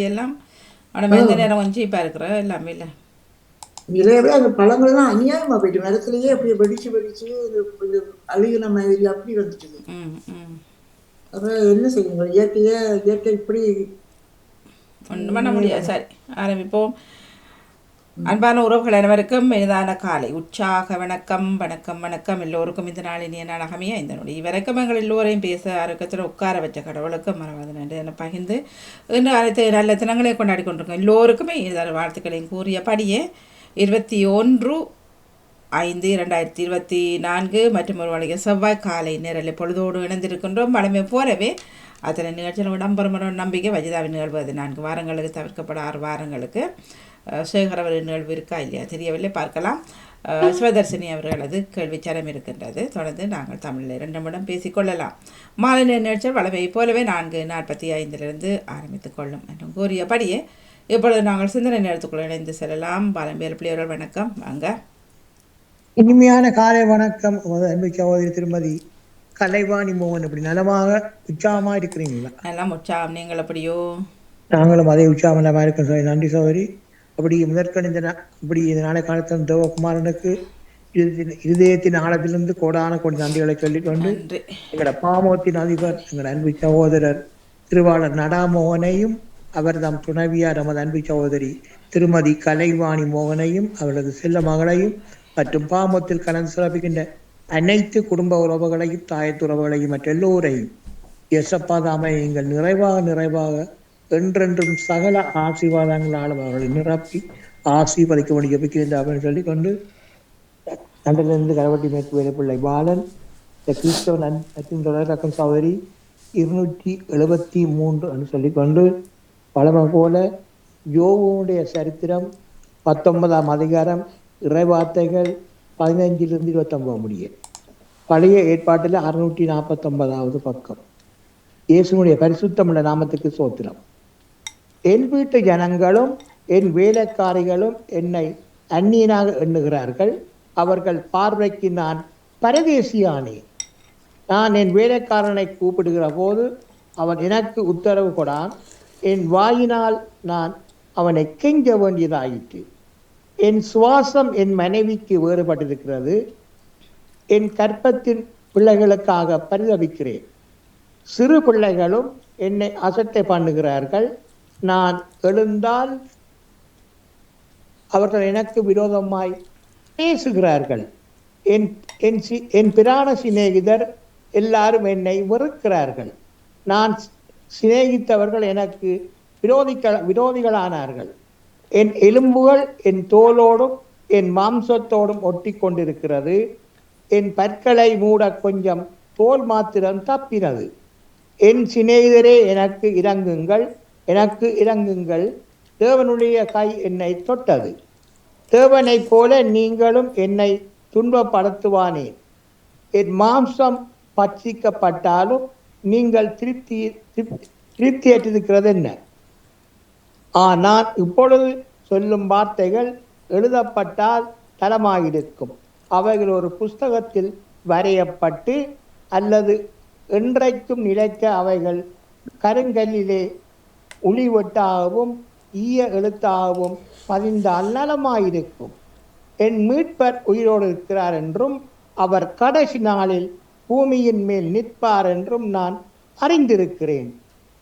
எல்லாம். ஆனால் எந்த நேரம் கொஞ்சம் சீப்பாக இருக்கிற எல்லாமே இல்லை. நிறையவே அந்த பழங்கள்லாம் அநியாயமா போயிட்டு மரத்திலேயே அப்படியே வெடிச்சு வெடிச்சு அழுகின மாதிரி அப்படி வந்துட்டு ம் ம். அப்புறம் என்ன செய்யுங்க இயற்கைய இயற்கை இப்படி ஒன்றும் பண்ண முடியாது. சரி ஆரம்பிப்போம். அன்பான உறவுகள் அனைவருக்கும் இனிதான காலை. உற்சாக வணக்கம் வணக்கம் வணக்கம். எல்லோருக்கும் இந்த நாள் இனிய நாடகமையா இந்த நொடி வரைக்கும் எங்கள் எல்லோரையும் பேச ஆரோக்கியத்தில் உட்கார வச்ச கடவுளுக்கு மறவாது நன்றி. என பகிர்ந்து இன்று அனைத்து நல்ல தினங்களையும் கொண்டாடி கொண்டிருக்கோம். எல்லோருக்குமே இனிதான வாழ்த்துக்களையும் கூறியபடியே இருபத்தி ஒன்று ஐந்து இரண்டாயிரத்தி இருபத்தி நான்கு மற்றும் ஒரு வழிக செவ்வாய் காலை நேரில் பொழுதோடு இணைந்திருக்கின்றோம். வளமை போலவே அத்தனை நிகழ்ச்சியில் விடம்பரம் நம்பிக்கை வஜிதாவின் நிகழ்வு. அது நான்கு வாரங்களுக்கு தவிர்க்கப்பட ஆறு வாரங்களுக்கு சேகர் நிகழ்வு இருக்கா இல்லையா தெரியவில்லை. பார்க்கலாம். சிவதர்சினி அவர்களது கேள்விச்சரம் இருக்கின்றது. தொடர்ந்து நாங்கள் தமிழில் இரண்டு நிமிடம் பேசிக்கொள்ளலாம் மாலை நேர நிகழ்ச்சியில் வளமை போலவே நான்கு நாற்பத்தி ஐந்திலிருந்து ஆரம்பித்துக் கொள்ளும் என்றும் கூறியபடியே இப்பொழுது நாங்கள் சிந்தனை நேரத்துக்குள் இணைந்து செல்லலாம். பாலம்பேர் பிள்ளையர்கள் வணக்கம். வாங்க. இனிமையான காலை வணக்கம் அன்பு சகோதரி திருமதி கலைவாணி மோகன். இப்படி நலமாக உற்சாகமா இருக்கிறீங்களா? நல்லா உற்சாகம். நீங்கள் எப்படியோ? நாங்களும் அதே உற்சாகம் நலமா இருக்கோம். சகோதரி நன்றி சகோதரி. அப்படி முதற்கண் இந்த இப்படி இந்த நாளை காலத்தில் தேவகுமாரனுக்கு இருதய- இருதயத்தின் ஆழத்திலிருந்து கோடான கோடி நன்றிகளை சொல்லிக்கொண்டு எங்களோட பாமோத்தின் அதிபர் எங்கள் அன்பு சகோதரர் திருவாளர் நடாமோகனையும் அவர் தம் துணைவியார் நமது அன்பு சகோதரி திருமதி கலைவாணி மோகனையும் அவரது செல்ல மகளையும் மற்றும் பாமோத்தில் கலந்து சிறப்பிக்கின்ற அனைத்து குடும்ப உறவுகளையும் தாயத்து உறவுகளையும் மற்ற எல்லோரையும் எசப்பா தாமை நீங்கள் நிறைவாக நிறைவாக என்றென்றும் சகல ஆசீர்வாதங்களாலும் அவர்களை நிரப்பி ஆசீர்வதிக்க வேண்டிய ஜபிக்கின்ற அப்படின்னு சொல்லி கொண்டு நன்றிலிருந்து கரவட்டி மேற்கு வேலைப்பிள்ளை பாலன் இந்த கிறிஸ்தவன் அன்- அத்தின் தொடரக்கம் சகோதரி இருநூற்றி எழுபத்தி மூன்று என்று சொல்லிக்கொண்டு பழமை போல யோகனுடைய சரித்திரம் பத்தொன்பதாம் அதிகாரம் இறைவார்த்தைகள் பதினைஞ்சிலிருந்து இருபத்தொன்பது முடிய. பழைய ஏற்பாட்டில் அறுநூற்றி நாற்பத்தொன்பதாவது பக்கம். இயேசுனுடைய பரிசுத்தமுள்ள நாமத்துக்கு சோத்திரம். என் வீட்டு ஜனங்களும் என் வேலைக்காரிகளும் என்னை அந்நியனாக எண்ணுகிறார்கள். அவர்கள் பார்வைக்கு நான் பரதேசியானேன் நான் என் வேலைக்காரனை கூப்பிடுகிற போது அவன் எனக்கு உத்தரவு கொடான் என் வாயினால் நான் அவனை கெஞ்ச வேண்டியதாயிற்று. என் சுவாசம் என் மனைவிக்கு வேறுபட்டிருக்கிறது. என் கற்பத்தின் பிள்ளைகளுக்காக பரிதபிக்கிறேன். சிறு பிள்ளைகளும் என்னை அசட்டை பண்ணுகிறார்கள். நான் எழுந்தால் அவர்கள் எனக்கு விரோதமாய் பேசுகிறார்கள். என் என் சி என் பிராண சிநேகிதர் எல்லாரும் என்னை வெறுக்கிறார்கள். நான் சிநேகித்தவர்கள் எனக்கு விரோதிக்க விரோதிகளானார்கள். என் எலும்புகள் என் தோலோடும் என் மாம்சத்தோடும் ஒட்டி கொண்டிருக்கிறது என் பற்களை மூட கொஞ்சம் தோல் மாத்திரம் தப்பினது. என் சிநேகிதரே எனக்கு இறங்குங்கள். எனக்கு இறங்குங்கள். தேவனுடைய கை என்னை தொட்டது. தேவனைப் போல நீங்களும் என்னை துன்பப்படுத்துவானேன் என் மாம்சம் பட்சிக்கப்பட்டாலும் நீங்கள் திருப்தி திருப்தி திருப்தியற்றிருக்கிறது என்ன ஆனால் இப்பொழுது சொல்லும் வார்த்தைகள் எழுதப்பட்டால் தரமாயிருக்கும். அவைகள் ஒரு புஸ்தகத்தில் வரையப்பட்டு அல்லது என்றைக்கும் நிலைக்க அவைகள் கருங்கல்லிலே ஒளிவெட்டாகவும் ஈய எழுத்தாகவும் பதிந்தால் நலமாயிருக்கும். என் மீட்பர் உயிரோடு இருக்கிறார் என்றும் அவர் கடைசி நாளில் பூமியின் மேல் நிற்பார் என்றும் நான் அறிந்திருக்கிறேன்.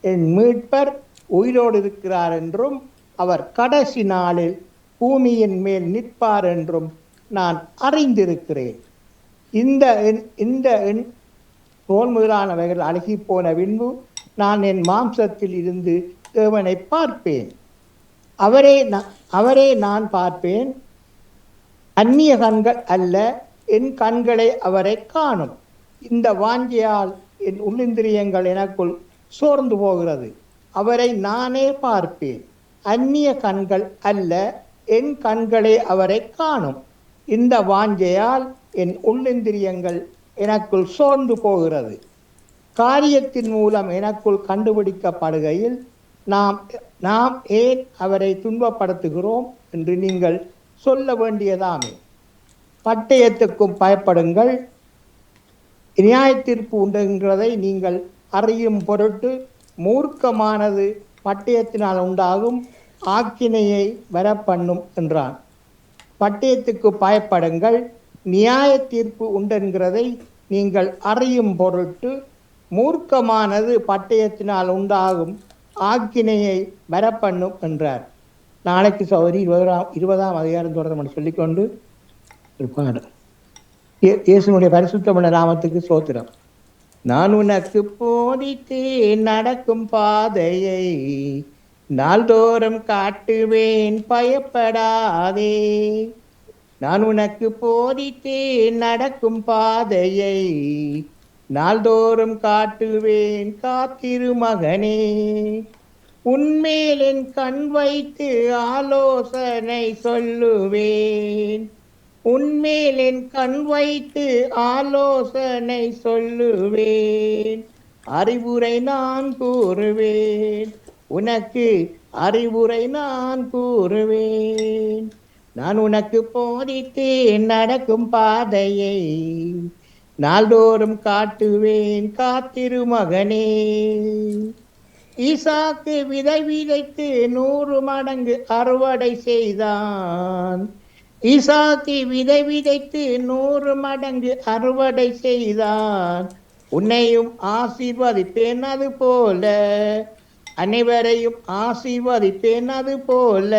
என் மீட்பர் உயிரோடு இருக்கிறார் என்றும் அவர் கடைசி நாளில் பூமியின் மேல் நிற்பார் என்றும் நான் அறிந்திருக்கிறேன். இந்த எண் இந்த எண் தோல் முதலானவைகள் அழுகி போன பின்பு நான் என் மாம்சத்தில் இருந்து தேவனை பார்ப்பேன். அவரே நான் அவரே நான் பார்ப்பேன். அந்நிய கண்கள் அல்ல என் கண்களை அவரை காணும். இந்த வாஞ்சியால் என் உள்ளிந்திரியங்கள் எனக்குள் சோர்ந்து போகிறது. அவரை நானே பார்ப்பேன். அந்நிய கண்கள் அல்ல என் கண்களை அவரை காணும். இந்த வாஞ்சையால் என் உள்ளிந்திரியங்கள் எனக்குள் சோர்ந்து போகிறது. காரியத்தின் மூலம் எனக்குள் கண்டுபிடிக்கப்படுகையில் நாம் நாம் ஏன் அவரை துன்பப்படுத்துகிறோம் என்று நீங்கள் சொல்ல வேண்டியதாமே. பட்டயத்துக்கும் பயப்படுங்கள். நியாயத்தீர்ப்பு உண்டுங்கிறதை நீங்கள் அறியும் பொருட்டு மூர்க்கமானது பட்டயத்தினால் உண்டாகும் ஆக்கினையை வரப்பண்ணும் என்றான். பட்டயத்துக்கு பயப்படுங்கள். நியாய தீர்ப்பு உண்டென்கிறதை நீங்கள் அறியும் பொருட்டு மூர்க்கமானது பட்டயத்தினால் உண்டாகும் ஆக்கினையை வரப்பண்ணும் என்றார். நாளைக்கு சௌரி இருபதாம் இருபதாம் அதிகாரம் தொடர்ந்து சொல்லிக்கொண்டு இருப்பார். இயே- இயேசுனுடைய பரிசுத்தமன நாமத்துக்கு சோத்திரம் நான் உனக்கு போதித்து நடக்கும் பாதையை நாள்தோறும் காட்டுவேன் பயப்படாதே. நான் உனக்கு போதித்து நடக்கும் பாதையை நாள்தோறும் காட்டுவேன் காத்திரு மகனே. உன்மேல் என் கண் வைத்து ஆலோசனை சொல்லுவேன். உன்மேல் என் கண் வைத்து ஆலோசனை சொல்லுவேன். அறிவுரை நான் கூறுவேன். உனக்கு அறிவுரை நான் கூறுவேன். நான் உனக்கு போதித்தேன் நடக்கும் பாதையை. நாள்தோறும் காட்டுவேன் காத்திரு மகனே. ஈசாக்கு விதை விதைத்து நூறு மடங்கு அறுவடை செய்தான். ஈசாக்கு விதை விதைத்து நூறு மடங்கு அறுவடை செய்தான். உன்னையும் ஆசீர்வதிப்பேன் அது போல. அனைவரையும் ஆசீர்வதிப்பேன் அது போல.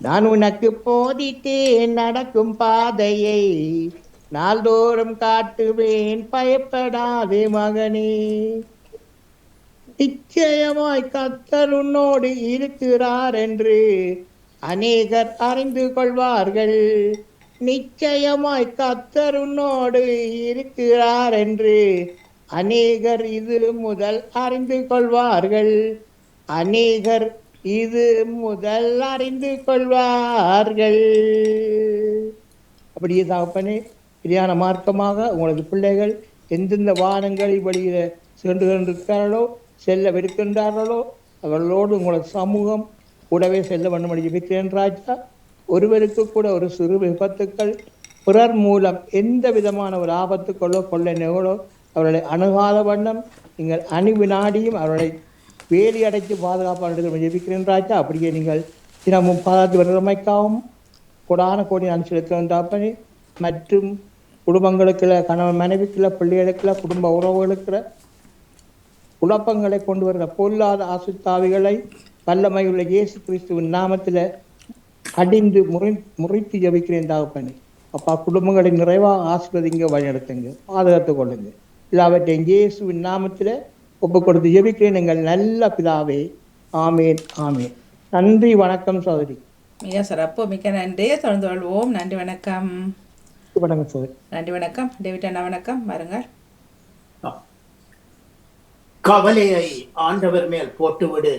நான் உனக்கு போதித்தேன் நடக்கும் பாதையை. நாள்தோறும் காட்டுவேன் பயப்படாதே மகனே. நிச்சயமாய் கத்தர் உன்னோடு இருக்கிறார் என்று அநேகர் அறிந்து கொள்வார்கள். நிச்சயமாய் கத்தர் உன்னோடு இருக்கிறார் என்று அநேகர் இது முதல் அறிந்து கொள்வார்கள். அநேகர் இது முதல் அறிந்து கொள்வார்கள். அப்படியே தகப்பனே பிரியான மார்க்கமாக உங்களது பிள்ளைகள் எந்தெந்த வாகனங்களை வழியில் சென்று கொண்டிருக்கிறார்களோ செல்லவிருக்கின்றார்களோ அவர்களோடு உங்களது சமூகம் கூடவே செல்ல வேண்டும் என்று ராஜா. ஒருவருக்கு கூட ஒரு சிறு விபத்துக்கள் பிறர் மூலம் எந்த விதமான ஒரு ஆபத்துக்களோ கொள்ளை நிகழோ அவர்களை அணுகாத வண்ணம் நீங்கள் அணிவு வினாடியும் அவர்களை வேலி அடைத்து பாதுகாப்பாளர்கள் ஜெபிக்கிறேன் ராஜா. அப்படியே நீங்கள் தினமும் பாதாத்து வருடமைக்காகவும் கொடான கோடி நான் செலுத்துகின்றாப்பனே மற்றும் குடும்பங்களுக்குள்ள கணவன் மனைவிக்குள்ள பிள்ளைகளுக்குள்ள குடும்ப உறவுகளுக்குள்ள குழப்பங்களை கொண்டு வருகிற பொல்லாத ஆசுத்தாவிகளை வல்லமையுள்ள இயேசு கிறிஸ்துவின் நாமத்தில் அடிந்து முறை முறைத்து ஜபிக்கிறேன் தாகப்பண்ணி அப்பா குடும்பங்களை நிறைவாக ஆசிர்வதிங்க வழிநடத்துங்க பாதுகாத்து கொள்ளுங்க. எல்லாவற்றையும் இயேசுவின் நாமத்தில் ஒப்பு கொடுத்து ஜெபிக்கிறேன் எங்கள் நல்ல பிதாவே. ஆமேன் ஆமேன். நன்றி வணக்கம் சகோதரி. மிக சிறப்பு மிக்க நன்றி. தொடர்ந்து கொள்வோம் நன்றி வணக்கம். வணக்கம் சகோதரி நன்றி வணக்கம். டேவிட் அண்ணா வணக்கம். வாருங்கள் கவலையை ஆண்டவர் மேல் போட்டுவிடு.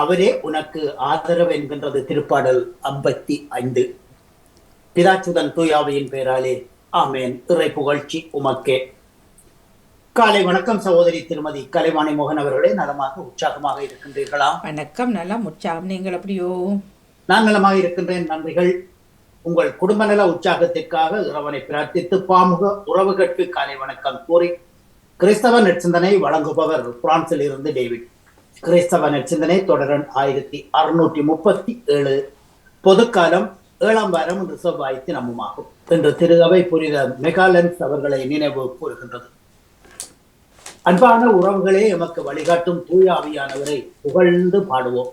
அவரே உனக்கு ஆதரவு என்கின்றது திருப்பாடல் ஐம்பத்தி ஐந்து. பிதாச்சுதன் தூயாவையின் பெயராலே ஆமேன். இறை புகழ்ச்சி உமக்கே. காலை வணக்கம் சகோதரி திருமதி கலைவாணி மோகன் அவர்களே. நலமாக உற்சாகமாக இருக்கின்றீர்களா? வணக்கம் நல்லா உற்சாகம். நீங்கள் எப்படியோ நான் நலமாக இருக்கின்றேன் நன்றிகள் உங்கள் குடும்ப நல உற்சாகத்திற்காக இறைவனை பிரார்த்தித்து பாமுக உறவுகளுக்கு காலை வணக்கம் கூறி கிறிஸ்தவ நெற்சிந்தனை வழங்குபவர் பிரான்சில் இருந்து டேவிட். கிறிஸ்தவ நெற்சிந்தனை தொடரன் ஆயிரத்தி அறுநூற்றி முப்பத்தி ஏழு. பொதுக்காலம் ஏழாம் வாரம் இன்று செவ்வாய் தினமுமாகும் இன்று திரு அவை புரித மெகாலன்ஸ் அவர்களை நினைவு கூறுகின்றது. அன்பான உறவுகளே எமக்கு வழிகாட்டும் தூயாவியானவரை புகழ்ந்து பாடுவோம்.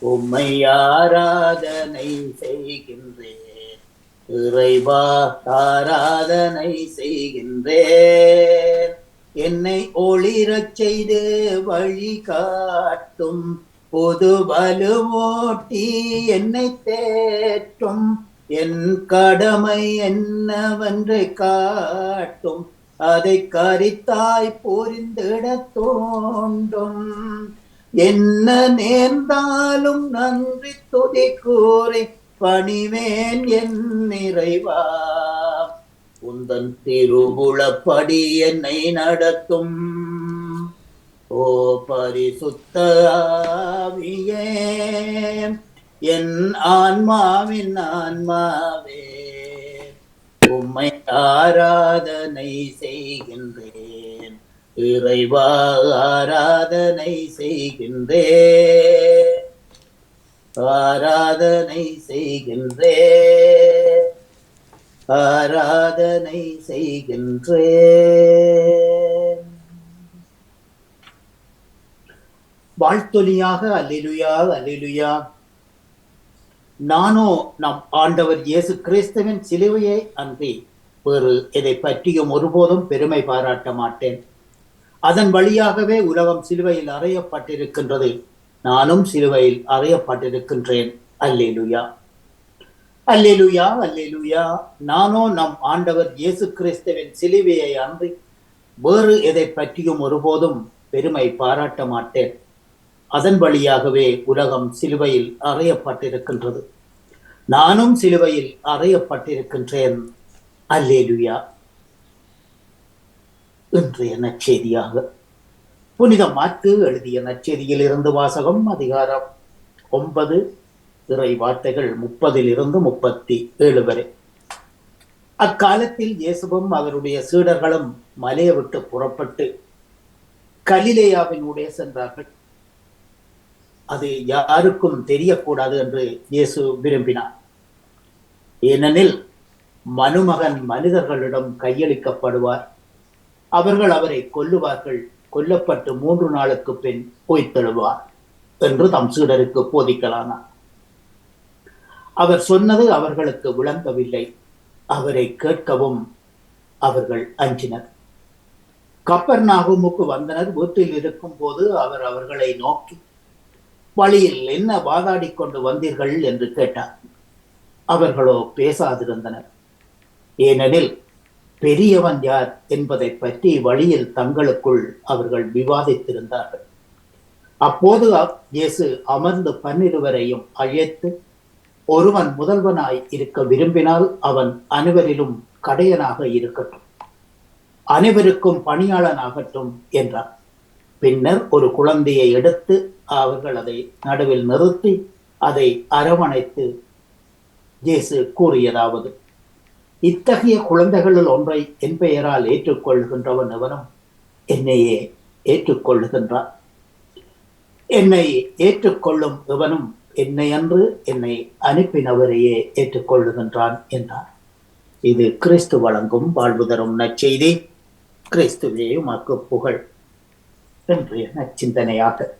உம்மை ஆராதனை செய்கின்றேன். இறைவா ஆராதனை செய்கின்றேன். என்னை ஒளிரச் செய்து வழி காட்டும் பொது வலுவோட்டி என்னை தேற்றும். என் கடமை என்னவென்று காட்டும். அதை கரித்தாய் புரிந்திட தோன்றும். என்ன நேர்ந்தாலும் நன்றி துதி கூறி பணிவேன் என் நிறைவா. உந்தன் திருகுளப்படி என்னை நடத்தும். ஓ பரிசுத்தாவியே என் ஆன்மாவின் ஆன்மாவே உம்மை ஆராதனை செய்கின்றேன். இறைவா ஆராதனை செய்கின்றே. ஆராதனை செய்கின்றே. ஆராதனை செய்கின்றே. வாழ்த்தொலியாக அல்லிலுயா அல்லிலுயா. நானோ நம் ஆண்டவர் இயேசு கிறிஸ்துவின் சிலுவையை அன்றி வேறு இதை பற்றியும் ஒருபோதும் பெருமை பாராட்ட மாட்டேன். அதன் வழியாகவே உலகம் சிலுவையில் அறையப்பட்டிருக்கின்றது. நானும் சிலுவையில் அறையப்பட்டிருக்கின்றேன். அல்லேலுயா. அல்லேலுயா அல்லேலுயா. நானோ நம் ஆண்டவர் இயேசு கிறிஸ்துவின் சிலுவையை அன்றி வேறு எதை பற்றியும் ஒருபோதும் பெருமை பாராட்ட மாட்டேன். அதன் வழியாகவே உலகம் சிலுவையில் அறையப்பட்டிருக்கின்றது. நானும் சிலுவையில் அறையப்பட்டிருக்கின்றேன். அல்லேலுயா. இன்றைய நற்செய்தியாக. புனித மாற்று எழுதிய நற்செய்தியில் இருந்து வாசகம் அதிகாரம் ஒன்பது இறை வார்த்தைகள் முப்பதில் இருந்து முப்பத்தி ஏழு வரை. அக்காலத்தில் இயேசுவும் அவருடைய சீடர்களும் மலையை விட்டு புறப்பட்டு கலிலேயாவினுடைய சென்றார்கள். அது யாருக்கும் தெரியக்கூடாது என்று இயேசு விரும்பினார். ஏனெனில் மனுமகன் மனிதர்களிடம் கையளிக்கப்படுவார். அவர்கள் அவரை கொல்லுவார்கள். கொல்லப்பட்டு மூன்று நாளுக்கு பின் பொய்த்தெழுவார் என்று தம் சீடருக்கு போதிக்கலானார் அவர் சொன்னது அவர்களுக்கு விளங்கவில்லை. அவரை கேட்கவும் அவர்கள் அஞ்சினர். கப்பர் நாகுமுக்கு வந்தனர். வீட்டில் இருக்கும் போது அவர் அவர்களை நோக்கி வழியில் என்ன வாதாடி கொண்டு வந்தீர்கள்? என்று கேட்டார். அவர்களோ பேசாதிருந்தனர். ஏனெனில் பெரியவன் யார் என்பதை பற்றி வழியில் தங்களுக்குள் அவர்கள் விவாதித்திருந்தார்கள். அப்போது இயேசு அமர்ந்து பன்னிருவரையும் அழைத்து ஒருவன் முதல்வனாய் இருக்க விரும்பினால் அவன் அனைவரிலும் கடையனாக இருக்கட்டும் அனைவருக்கும் பணியாளனாகட்டும் என்றார். பின்னர் ஒரு குழந்தையை எடுத்து அவர்கள் அதை நடுவில் நிறுத்தி அதை அரவணைத்து இயேசு கூறியதாவது இத்தகைய குழந்தைகளில் ஒன்றை என் பெயரால் ஏற்றுக்கொள்கின்றவன் எவனும் என்னையே ஏற்றுக்கொள்ளுகின்றான். என்னை ஏற்றுக்கொள்ளும் எவனும் என்னை அன்று என்னை அனுப்பினவரையே ஏற்றுக்கொள்ளுகின்றான் என்றார் இது கிறிஸ்து வழங்கும் வாழ்வு தரும் நற்செய்தி. கிறிஸ்துவே உமக்கு புகழ். இன்றைய நச்சிந்தனையாக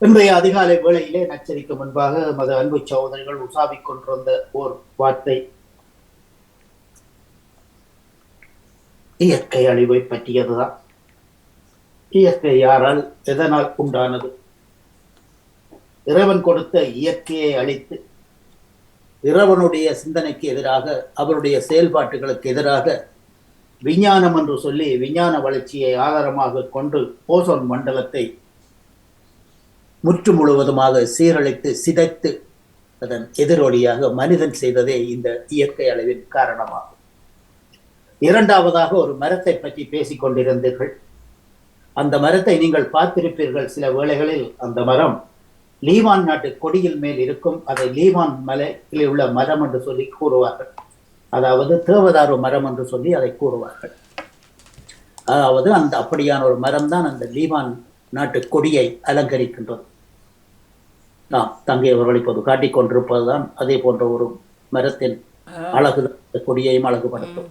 இன்றைய அதிகாலை வேளையிலே நச்சரிக்க முன்பாக மத அன்பு சகோதரிகள் உசாவிக் கொண்டிருந்த ஓர் வார்த்தை. இயற்கை அழிவை பற்றியதுதான். இயற்கை யாரால் எதனால் உண்டானது? இறைவன் கொடுத்த இயற்கையை அழித்து இறைவனுடைய சிந்தனைக்கு எதிராக அவருடைய செயல்பாட்டுகளுக்கு எதிராக விஞ்ஞானம் என்று சொல்லி விஞ்ஞான வளர்ச்சியை ஆதாரமாக கொண்டு ஓசோன் மண்டலத்தை முற்று முழுவதுமாக சீரழித்து சிதைத்து அதன் எதிரொலியாக மனிதன் செய்ததே இந்த இயற்கை அளவின் காரணமாகும். இரண்டாவதாக ஒரு மரத்தை பற்றி பேசிக் கொண்டிருந்தீர்கள். அந்த மரத்தை நீங்கள் பார்த்திருப்பீர்கள் சில வேளைகளில். அந்த மரம் லீவான் நாட்டு கொடியில் மேல் இருக்கும். அதை லீவான் மலையில் உள்ள மரம் என்று சொல்லி கூறுவார்கள். அதாவது தேவதாரு மரம் என்று சொல்லி அதை கூறுவார்கள். அதாவது அந்த அப்படியான ஒரு மரம் தான் அந்த லீவான் நாட்டு கொடியை அலங்கரிக்கின்றது நாம் தங்கை அவர்கள் இப்போது காட்டிக் கொண்டிருப்பதுதான் அதே போன்ற ஒரு மரத்தின் அழகு கொடியையும் அழகுபடுத்தும்.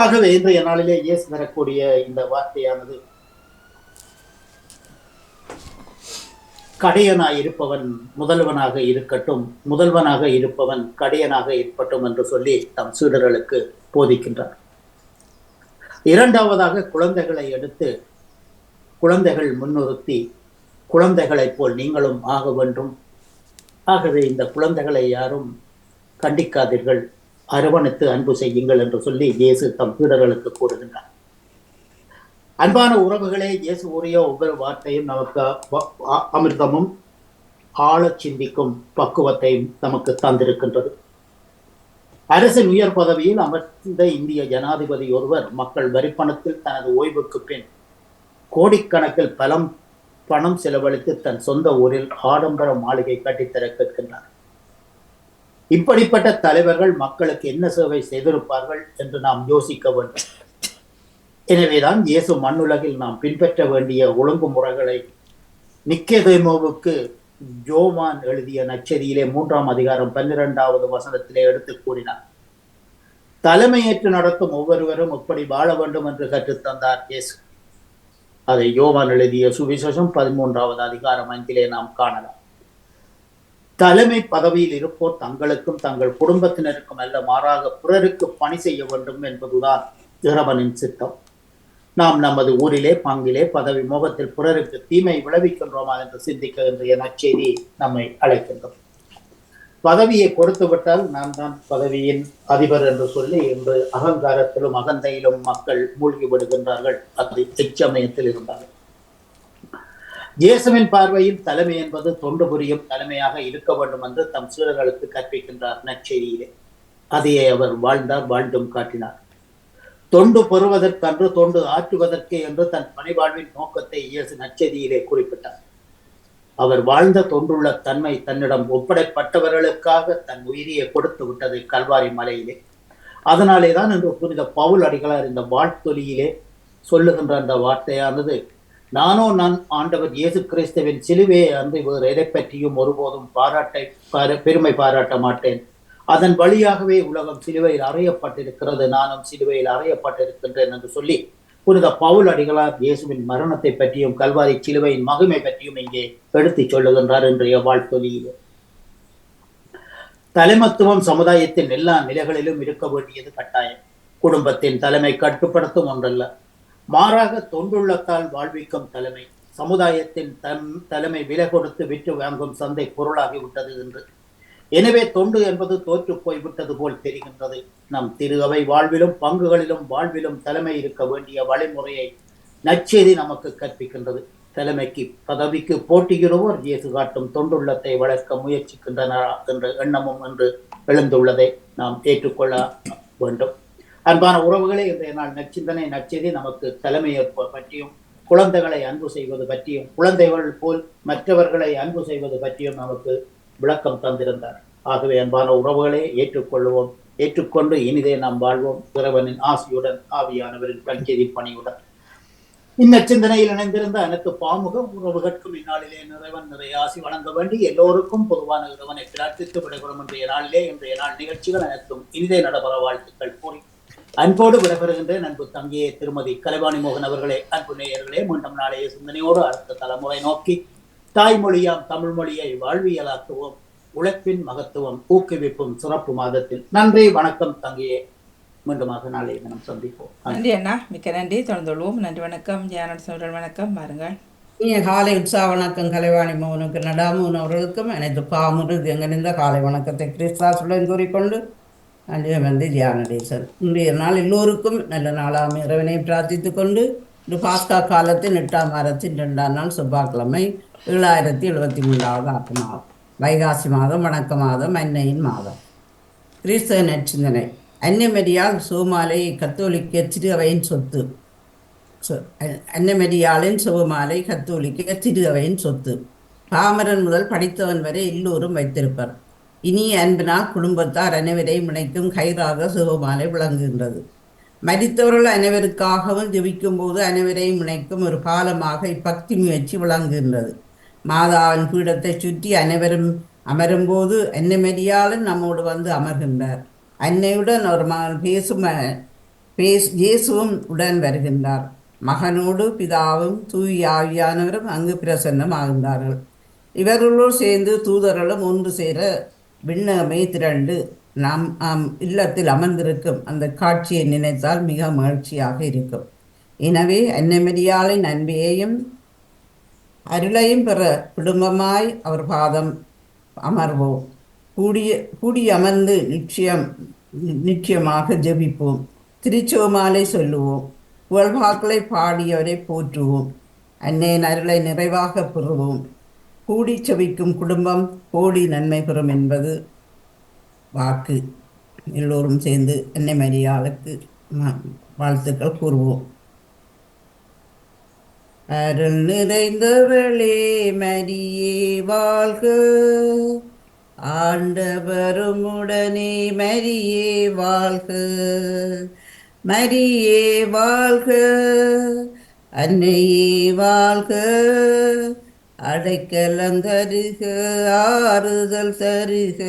ஆகவே இன்றைய நாளிலே இயேசு தரக்கூடிய இந்த வார்த்தையானது கடையனாய் இருப்பவன் முதல்வனாக இருக்கட்டும் முதல்வனாக இருப்பவன் கடையனாக இருக்கட்டும் என்று சொல்லி தம் சீடர்களுக்கு போதிக்கின்றார். இரண்டாவதாக குழந்தைகளை எடுத்து குழந்தைகள் முன்னிறுத்தி குழந்தைகளைப் போல் நீங்களும் ஆக வேண்டும். ஆகவே இந்த குழந்தைகளை யாரும் கண்டிக்காதீர்கள். அரவணைத்து அன்பு செய்யுங்கள் என்று சொல்லி இயேசு தம் சீடர்களுக்கு கூறுகின்றார். அன்பான உறவுகளே இயேசு கூறிய ஒவ்வொரு வார்த்தையும் நமக்கு அ- அமிர்தமும் ஆழச் சிந்திக்கும் பக்குவத்தையும் நமக்கு தந்திருக்கின்றது. அரசின் உயர் பதவியில் அமர்ந்த இந்திய ஜனாதிபதி ஒருவர் மக்கள் வரிப்பணத்தில் தனது ஓய்வுக்கு பின் கோடிக்கணக்கில் பலம் பணம் செலவழித்து தன் சொந்த ஊரில் ஆடம்பர மாளிகை கட்டித்தர கேட்கின்றார். இப்படிப்பட்ட தலைவர்கள் மக்களுக்கு என்ன சேவை செய்திருப்பார்கள் என்று நாம் யோசிக்க வேண்டும். எனவேதான் இயேசு மண்ணுலகில் நாம் பின்பற்ற வேண்டிய ஒழுங்குமுறைகளை நிக்கேதேமோவுக்கு ஜோவான் எழுதிய நச்சதியிலே மூன்றாம் அதிகாரம் பன்னிரெண்டாவது வசனத்திலே எடுத்து கூறினார். தலைமையேற்று நடத்தும் ஒவ்வொருவரும் எப்படி வாழ வேண்டும் என்று கற்றுத்தந்தார் இயேசு. அதை யோவான் எழுதிய சுவிசேஷம் பதிமூன்றாவது அதிகாரம் அஞ்சிலே நாம் காணலாம். தலைமை பதவியில் இருப்போர் தங்களுக்கும் தங்கள் குடும்பத்தினருக்கும் அல்ல மாறாக பிறருக்கு பணி செய்ய வேண்டும் என்பதுதான் இறைவனின் சித்தம். நாம் நமது ஊரிலே பங்கிலே பதவி மோகத்தில் பிறருக்கு தீமை விளைவிக்கின்றோமா என்று சிந்திக்க என செய்தி நம்மை அழைக்கின்றோம் பதவியை கொடுத்து விட்டால் நான் தான் பதவியின் அதிபர் என்று சொல்லி இன்று அகங்காரத்திலும் அகந்தையிலும் மக்கள் மூழ்கி விடுகின்றார்கள். அது எச்சமயத்தில் இருந்தார்கள் இயேசுவின் பார்வையில் தலைமை என்பது தொண்டு புரியும் தலைமையாக இருக்க வேண்டும் என்று தம் சீடர்களுக்கு கற்பிக்கின்றார் நற்செய்தியிலே. அதையே அவர் வாழ்ந்தார் வாழ்ந்தும் காட்டினார். தொண்டு பெறுவதற்கன்று தொண்டு ஆற்றுவதற்கு என்று தன் பணிவாழ்வின் நோக்கத்தை இயேசு நற்செய்தியிலே குறிப்பிட்டார். அவர் வாழ்ந்த தொண்டுள்ள தன்மை தன்னிடம் ஒப்படைப்பட்டவர்களுக்காக தன் உயிரியை கொடுத்து விட்டது கல்வாரி மலையிலே. அதனாலே தான் இன்று புனித பவுல் அடிகளார் இந்த வாழ்த்தொலியிலே சொல்லுகின்ற அந்த வார்த்தையானது நானோ நான் ஆண்டவர் இயேசு கிறிஸ்துவின் சிலுவையை அன்று வேறு எதை பற்றியும் ஒருபோதும் பாராட்டை பார- பெருமை பாராட்ட மாட்டேன். அதன் வழியாகவே உலகம் சிலுவையில் அறையப்பட்டிருக்கிறது நானும் சிலுவையில் அறையப்பட்டிருக்கின்றேன் என்று சொல்லி புனித பவுல் அடிகளார் இயேசுவின் மரணத்தை பற்றியும் கல்வாரி சிலுவையின் மகிமை பற்றியும் இங்கே எடுத்துச் சொல்லுகின்றார் இன்றைய வாழ்த்தொலியிலே தலைமத்துவம் சமுதாயத்தின் எல்லா நிலைகளிலும் இருக்க வேண்டியது கட்டாயம். குடும்பத்தின் தலைமை கட்டுப்படுத்தும் ஒன்றல்ல. மாறாக தொண்டுள்ளத்தால் வாழ்விக்கும் தலைமை. சமுதாயத்தின் தன் தலைமை விலை கொடுத்து விற்று வாங்கும் சந்தை பொருளாகி விட்டது என்று எனவே தொண்டு என்பது தோற்று போய்விட்டது போல் தெரிகின்றது. நம் திரு அவை வாழ்விலும் பங்குகளிலும் வாழ்விலும் தலைமை இருக்க வேண்டிய வழிமுறையை நச்செய்தி நமக்கு கற்பிக்கின்றது. தலைமைக்கு பதவிக்கு போட்டியிடுவோர் இயேசு காட்டும் தொண்டுள்ளத்தை வளர்க்க முயற்சிக்கின்றனரா என்ற எண்ணமும் என்று எழுந்துள்ளதை நாம் ஏற்றுக்கொள்ள வேண்டும். அன்பான உறவுகளே இன்றைய நாள் நச்சிந்தனை நச்செய்தி நமக்கு தலைமை பற்றியும் குழந்தைகளை அன்பு செய்வது பற்றியும் குழந்தைகள் போல் மற்றவர்களை அன்பு செய்வது பற்றியும் நமக்கு விளக்கம் தந்திருந்தார். ஆகவே அன்பான உறவுகளே ஏற்றுக்கொள்வோம். ஏற்றுக்கொண்டு இனிதே நாம் வாழ்வோம். இறைவனின் ஆசியுடன் ஆவியானவரின் கஞ்செய்தி பணியுடன். இந்நச்சிந்தனையில் இணைந்திருந்த அனைத்து பாமுக உறவுகளுக்கும் இந்நாளிலே நிறைவன் நிறைய ஆசி வழங்க வேண்டி எல்லோருக்கும் பொதுவான இறைவனை பிரார்த்தித்து விடைபெறும் இன்றைய நாளிலே இன்றைய நாள் நிகழ்ச்சிகள் அனைத்தும் இனிதே நடைபெற வாழ்த்துக்கள் கூறி அன்போடு விடைபெறுகின்றேன். அன்பு தங்கியே திருமதி கலைவாணி மோகன் அவர்களே அன்பு நேயர்களே மீண்டும் நாளைய சிந்தனையோடு அடுத்த தலைமுறை நோக்கி தாய்மொழியாம் தமிழ் மொழியை வாழ்வியலாக்குவோம். உழைப்பின் மகத்துவம் ஊக்குவிப்பும் சிறப்பு மாதத்தில் நன்றி வணக்கம் தங்கியே. மீண்டுமாக நாளைய தினம் சந்திப்போம். நன்றி. அண்ணா. மிக்க நன்றி. தொடர்ந்து கொள்வோம். நன்றி வணக்கம். ஜானட் சோழர் வணக்கம். பாருங்கள் இனிய காலை உற்சாக வணக்கம் கலைவாணி மோகனுக்கு நடாமோகன் அவர்களுக்கும் எனது பாமுரு எங்கிருந்த காலை வணக்கத்தை கிறிஸ்தாசுடன் கூறிக்கொண்டு அன்றே வந்து தியானடேசன் இன்றைய நாள் எல்லோருக்கும் நல்ல நாளாம். இறைவனை பிரார்த்தித்து கொண்டு இந்த பாஸ்கா காலத்தின் எட்டாம் வாரத்தின் ரெண்டாம் நாள் செவ்வாய்க்கிழமை ஏழாயிரத்தி எழுபத்தி மூன்றாவது ஆத்து மாதம். வைகாசி மாதம் வணக்க மாதம் அன்னையின் மாதம். கிறிஸ்தவ நற்சிந்தனை. அன்னமெரியால் சோமாலை கத்தோலிக்க திரு அவையின் சொத்து. சொ- அ- கத்தோலிக்க திரு அவையின் சொத்து. பாமரன் முதல் படித்தவன் வரை எல்லோரும் வைத்திருப்பர். இனிய அன்பினால் குடும்பத்தார் அனைவரையும் இணைக்கும் கயிறாக சிவமாலை விளங்குகின்றது. மரித்தவர்கள் அனைவருக்காகவும் ஜெபிக்கும் போது அனைவரையும் இணைக்கும் ஒரு காலமாக இப்பக்தி முயற்சி விளங்குகின்றது. மாதாவின் பீடத்தை சுற்றி அனைவரும் அமரும்போது அன்னமரியாளன் நம்மோடு வந்து அமர்கின்றார். அன்னையுடன் ஒரு மகன் பேசும் பேஸ் இயேசுவும் உடன் வருகின்றார். மகனோடு பிதாவும் தூய் ஆவியானவரும் அங்கு பிரசன்னமாகின்றார்கள். இவர்களோடு சேர்ந்து தூதர்களும் ஒன்று சேர விண்ணகமே திரண்டு நம் நம் இல்லத்தில் அமர்ந்திருக்கும் அந்த காட்சியை நினைத்தால் மிக மகிழ்ச்சியாக இருக்கும். எனவே அன்னமரியாளின் அன்பையையும் அருளையும் பெற குடும்பமாய் அவர் பாதம் அமர்வோம். கூடிய கூடி அமர்ந்து நிச்சயம் நிச்சயமாக ஜெபிப்போம். திருச்சோமாலை சொல்லுவோம். புகழ்வாக்களை பாடியவரை போற்றுவோம். அன்னையின் அருளை நிறைவாக பெறுவோம். கூடி செவிக்கும் குடும்பம் கோடி நன்மை பெறும் என்பது வாக்கு. எல்லோரும் சேர்ந்து அன்னை மரியாளுக்கு வாழ்த்துக்கள் கூறுவோம். அருள் நிறைந்தவளே மரியே வாழ்க. ஆண்டவரும் உடனே மரியே வாழ்க. மரியே வாழ்க. அன்னையே வாழ்க. அடைக்கலம் தருக ஆறுதல் தருக.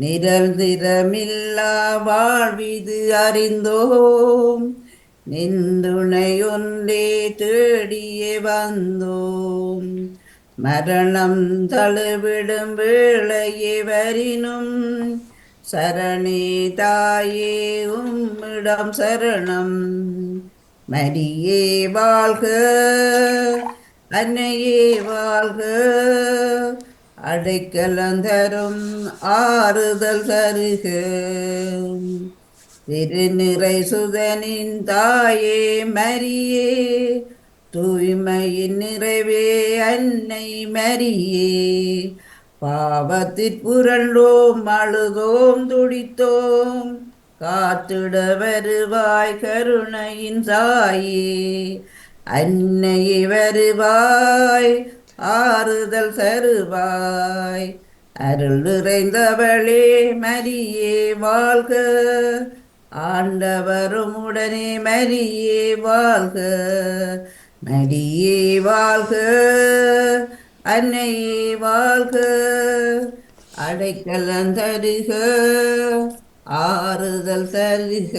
நிரந்திரமில்லா வாழ்விது அறிந்தோம். நிந்துணை ஒன்றே தேடியே வந்தோம். மரணம் தழுவிடும் வேளையே வரினும் சரணே தாயே உம்மிடம் சரணம். மரியே வாழ்க அன்னையே வாழ்க. அடைக்கலம் தரும் ஆறுதல் தருக. திருநிறை சுதனின் தாயே மரியே தூய்மையின் நிறைவே அன்னை மரியே. பாவத்திற்புரண்டோம் அழுதோம் துடித்தோம் காத்திட வருவாய் கருணையின் தாயே அன்னை வருவாய் ஆறுதல் தருவாய். அருள் நிறைந்தவளே மரியே வாழ்க ஆண்டவரும் உடனே மரியே வாழ்க மரியே வாழ்க அன்னையே வாழ்க அடைக்கலம் தருக ஆறுதல் தருக.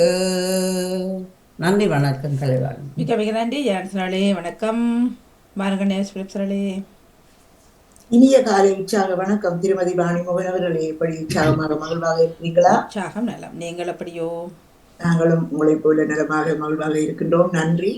நன்றி வணக்கம் கலைவாணி மிக மிக நன்றி ஜான்சனாலே வணக்கம். மார்கணேஷ் பிலிப்சரலே இனிய காலை உற்சாக வணக்கம் திருமதி வாணி மோகன் அவர்களே. எப்படி உற்சாகமாக மகிழ்வாக இருக்கிறீர்களா? உற்சாகம் நலம். நீங்கள் எப்படியோ நாங்களும் உங்களைப் போல நலமாக மகிழ்வாக இருக்கின்றோம். நன்றி.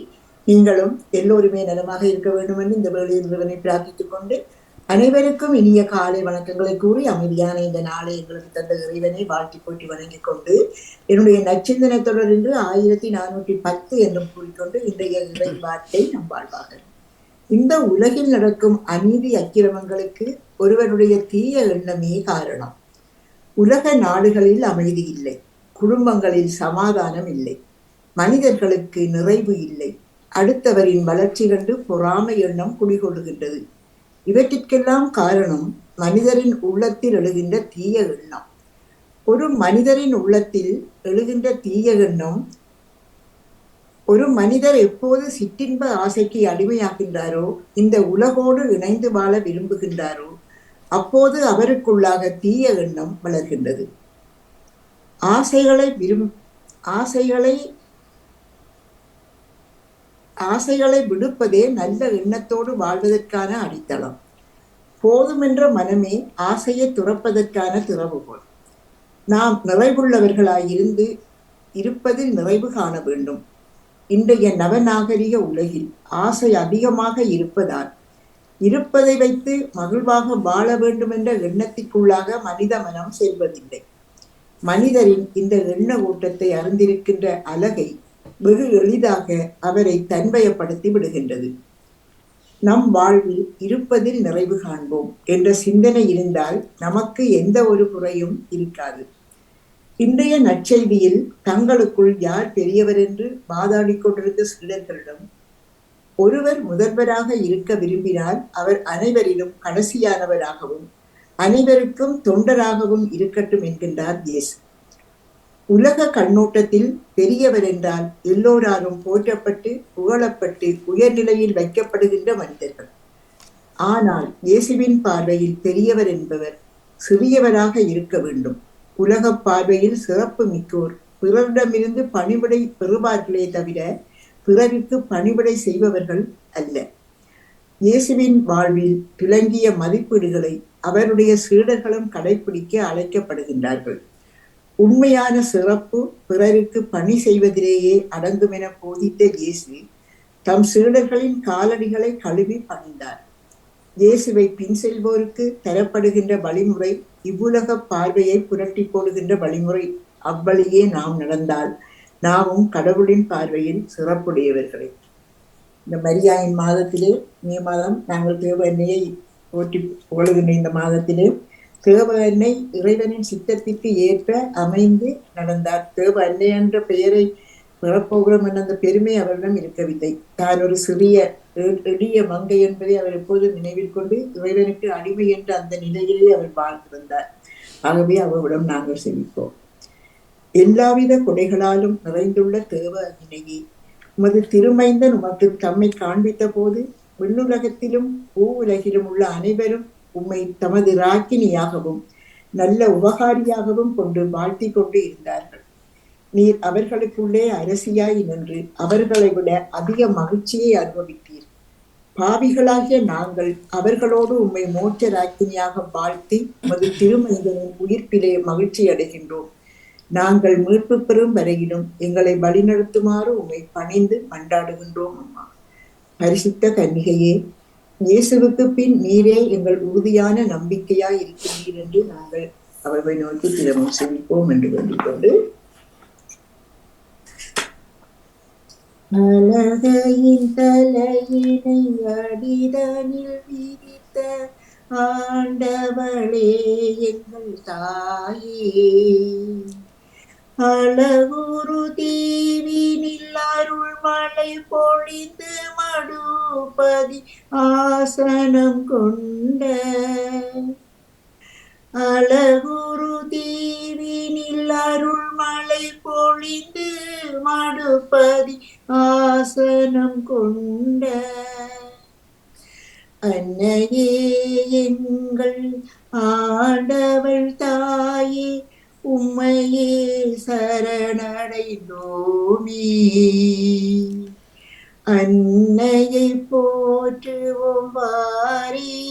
நீங்களும் எல்லோருமே நலமாக இருக்க வேண்டும் என்று இந்த வேளையில் இறைவனை பிரார்த்தித்துக் கொண்டு அனைவருக்கும் இனிய காலை வணக்கங்களை கூறி அமைதியான இந்த நாளை எங்களுக்கு தந்த இறைவனை வாழ்த்தி போட்டி வணங்கிக் கொண்டு என்னுடைய நச்சிந்தன தொடர் என்று ஆயிரத்தி நானூற்றி பத்து என்றும் கூறிக்கொண்டு இன்றைய இறை வார்த்தை நம் வாழ்வாக. இந்த உலகில் நடக்கும் அநீதி அக்கிரமங்களுக்கு ஒருவருடைய தீய எண்ணமே காரணம். உலக நாடுகளில் அமைதி இல்லை. குடும்பங்களில் சமாதானம் இல்லை. மனிதர்களுக்கு நிறைவு இல்லை. அடுத்தவரின் வளர்ச்சி கண்டு பொறாமை எண்ணம் குடிகொள்கின்றது இவற்றிற்கெல்லாம் காரணம் மனிதரின் உள்ளத்தில் எழுகின்ற தீய எண்ணம். ஒரு மனிதரின் உள்ளத்தில் எழுகின்ற தீய எண்ணம் ஒரு மனிதர் எப்போது சிற்றின்ப ஆசைக்கு அடிமையாகின்றாரோ இந்த உலகோடு இணைந்து வாழ விரும்புகின்றாரோ அப்போது அவருக்குள்ளாக தீய எண்ணம் வளர்கின்றது. ஆசைகளை விரும் ஆசைகளை ஆசைகளை விடுப்பதே நல்ல எண்ணத்தோடு வாழ்வதற்கான அடித்தளம். போதுமென்ற மனமே ஆசையை துறப்பதற்கான திறவுகோள். நாம் நிறைவுள்ளவர்களாயிருந்து இருப்பதில் நிறைவு காண வேண்டும். இன்றைய நவநாகரிக உலகில் ஆசை அதிகமாக இருப்பதால் இருப்பதை வைத்து மகிழ்வாக வாழ வேண்டும் என்ற எண்ணத்திற்குள்ளாக மனித மனம் செல்வதில்லை. மனிதரின் இந்த எண்ண ஓட்டத்தை அறிந்திருக்கின்ற அழகை வெகு எளிதாக அவரை தன்வயப்படுத்தி விடுகின்றது. நம் வாழ்வில் இருப்பதில் நிறைவு காண்போம் என்ற சிந்தனை இருந்தால் நமக்கு எந்த ஒரு குறையும் இருக்காது. இன்றைய நற்செய்தியில் தங்களுக்குள் யார் பெரியவர் என்று வாதாடி கொண்டிருந்த சீடர்களிடம் ஒருவர் முதல்வராக இருக்க விரும்பினால் அவர் அனைவரிலும் கடைசியானவராகவும் அனைவருக்கும் தொண்டராகவும் இருக்கட்டும் என்கின்றார் இயேசு. உலக கண்ணோட்டத்தில் பெரியவர் என்றால் எல்லோராலும் போற்றப்பட்டு புகழப்பட்டு உயர்நிலையில் வைக்கப்படுகின்ற மனிதர்கள். ஆனால் இயேசுவின் பார்வையில் பெரியவர் என்பவர் சிறியவராக இருக்க வேண்டும். உலக பார்வையில் சிறப்பு மிக்கோர். பிறரிடமிருந்து பணிவிடை பெறுவார்களே தவிர பிறருக்கு பணிவிடை செய்பவர்கள் அல்ல. இயேசுவின் வாழ்வில் விளங்கிய மதிப்பீடுகளை அவருடைய சீடர்களும் கடைபிடிக்க அழைக்கப்படுகின்றார்கள். உண்மையான சிறப்பு பிறருக்கு பணி செய்வதிலேயே அடங்கும் என போதித்த இயேசு தம் சீடர்களின் காலடிகளை கழுவி பணிந்தார். இயேசுவை பின் செல்வோருக்கு தரப்படுகின்ற வழிமுறை இவ்வுலக பார்வையை புரட்டி போடுகின்ற வழிமுறை அவ்வழியே நாம் நடந்தால் நாமும் கடவுளின் பார்வையில் சிறப்புடையவர்களே. இந்த மரியாயின் மாதத்திலே மே மாதம் நாங்கள் தேவ எண்ணெயை போற்றி புகழுகின்ற இந்த மாதத்திலே தேவ அன்னை இறைவனின் சித்தத்திற்கு ஏற்ப அமைந்து நடந்தார். தேவ அன்னை என்ற பெயரை பெறப்போகிறோம் என்ற அந்த பெருமை அவரிடம் இருக்கவில்லை. தான் ஒரு சிறிய எளிய மங்கை என்பதை அவர் எப்போதும் நினைவில் கொண்டு இறைவனுக்கு அடிமை என்ற அந்த நிலையிலே அவர் வாழ்ந்திருந்தார் ஆகவே அவரிடம் நாங்கள் செவிப்போம். எல்லாவித கொடைகளாலும் நிறைந்துள்ள தேவ அன்னையே உமது திருமைந்தன் உமக்கு தம்மை காண்பித்த போது விண்ணுலகத்திலும் பூ உலகிலும் உள்ள அனைவரும் உம்மை தமது ராக்கினியாகவும் நல்ல உபகாரியாகவும் கொண்டு வாழ்த்திக் கொண்டு இருந்தார்கள். நீர் அவர்களுக்குள்ளே அரசியாய் நின்று அவர்களை விட அதிக மகிழ்ச்சியை அனுபவித்தீர். பாவிகளாகிய நாங்கள் அவர்களோடு உம்மை மோட்ச ராக்கினியாக வாழ்த்தி உமது திருமைந்தனின் உயிர்ப்பிலே மகிழ்ச்சி அடைகின்றோம். நாங்கள் மீட்பு பெறும் வரையிலும் எங்களை வழிநடத்துமாறு உம்மை பணிந்து மன்றாடுகின்றோம் அம்மா. பரிசுத்த கன்னிகையே இயேசுவுக்கு பின் நீரே எங்கள் உறுதியான நம்பிக்கையாய் இருக்கிறீர் என்று நாங்கள் அவர்களை நோக்கி தினமும் செவிப்போம் என்று வேண்டிக்கொண்டு. அழகையின் தலையினை அடிதனில் விரித்த ஆண்டவளே எங்கள் தாயே. அழகுரு தீவினில் அருள் மழை பொழிந்து மடுபதி ஆசனம் கொண்ட அழகுரு தீவினில் அருள் மழை பொழிந்து மடுபதி ஆசனம் கொண்ட அன்னையே எங்கள் ஆண்டவள் தாயே உம்மையே சரணடைந்தோமே. அன்னையை போற்றுவோம் வாரி.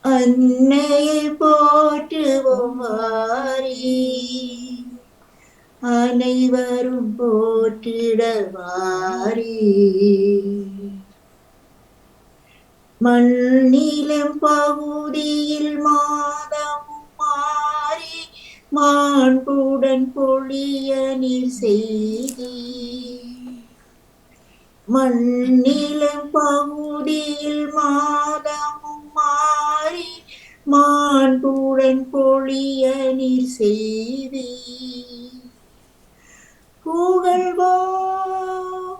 அன்னையை போற்றுவோம் வாரி. அனைவரும் போற்றிட வாரி. மண்ணிலம் பகுதியில் மாதம் மாண்புடன் பொழிய நீர் செய்தி. மண்ணிலம் பகுதியில் மாதமும் மாறி மாண்புடன் பொழிய நீர் செய்தி. புகழ்வோம்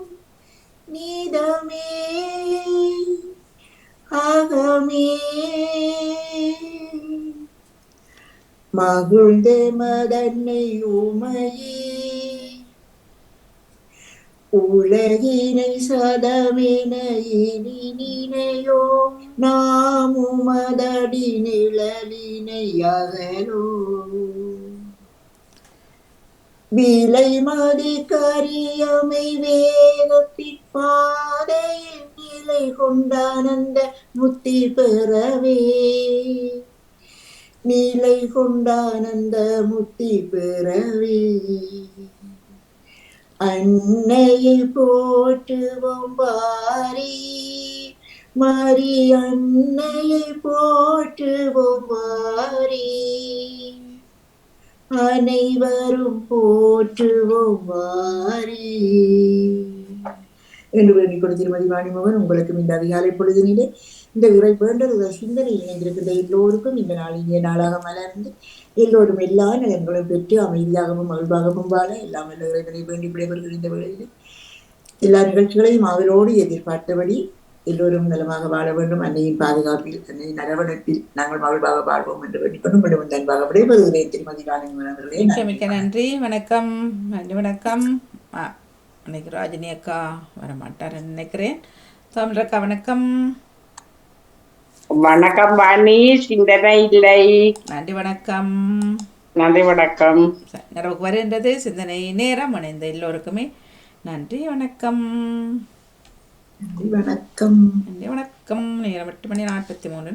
மகிழ்ந்த மதன்னை உமையே. உலகினை சதமென இனி நினையோ நாம் உமதடி நிழலினை அகலோ. விலை மதி கரியமை வேகத்தின் பாதையில் நிலை கொண்டானந்த முத்தி பெறவே. நீலை கொண்டானந்த முத்தி பிறவி. அன்னையை போற்றுவோம் பாரி மரி அன்னையை போற்றுவோம் வாரி. அனைவரும் போற்றுவோம் வாரி. என்று வேண்டிக் கொடுத்திருமதி திருமதி வாணிமகன் உங்களுக்கும் இந்த அதிகாலை பொழுதினிலே இந்த உரை வேண்டல் சிந்தனை இணைந்திருக்கின்ற எல்லோருக்கும் இந்த நாள் இனிய நாளாக மலர்ந்து எல்லோரும் எல்லா நலன்களும் பெற்று அமைதியாகவும் மகிழ்வாகவும் வாழ எல்லாம் வல்ல இறைவனை வேண்டி விடைபெறுகிற இந்த வேளையில். எல்லா நிகழ்ச்சிகளையும் அவரோடு எதிர்பார்த்தபடி எல்லோரும் நலமாக வாழ வேண்டும். அன்னையின் பாதுகாப்பில் அன்னையின் அரவணைப்பில் நாங்கள் மகிழ்வாக வாழ்வோம் என்று வேண்டிக்கொண்டு மீண்டும் அன்பாக விடைபெறுகிறேன். திருமதி ராணி அவர்களே மிக்க நன்றி. வணக்கம். நன்றி வணக்கம். ஆ இன்னைக்கு ராஜினி அக்கா வரமாட்டார் நினைக்கிறேன். தமிழக்கா வணக்கம். வணக்கம் வாணி சிந்தனை இல்லை. நன்றி வணக்கம். நன்றி வணக்கம். நிறைவுக்கு வருகின்றது. சிந்தனை நேரம் அணைந்த எல்லோருக்குமே நன்றி வணக்கம். நன்றி வணக்கம். நன்றி வணக்கம். நேரம் எட்டு மணி நாற்பத்தி மூணு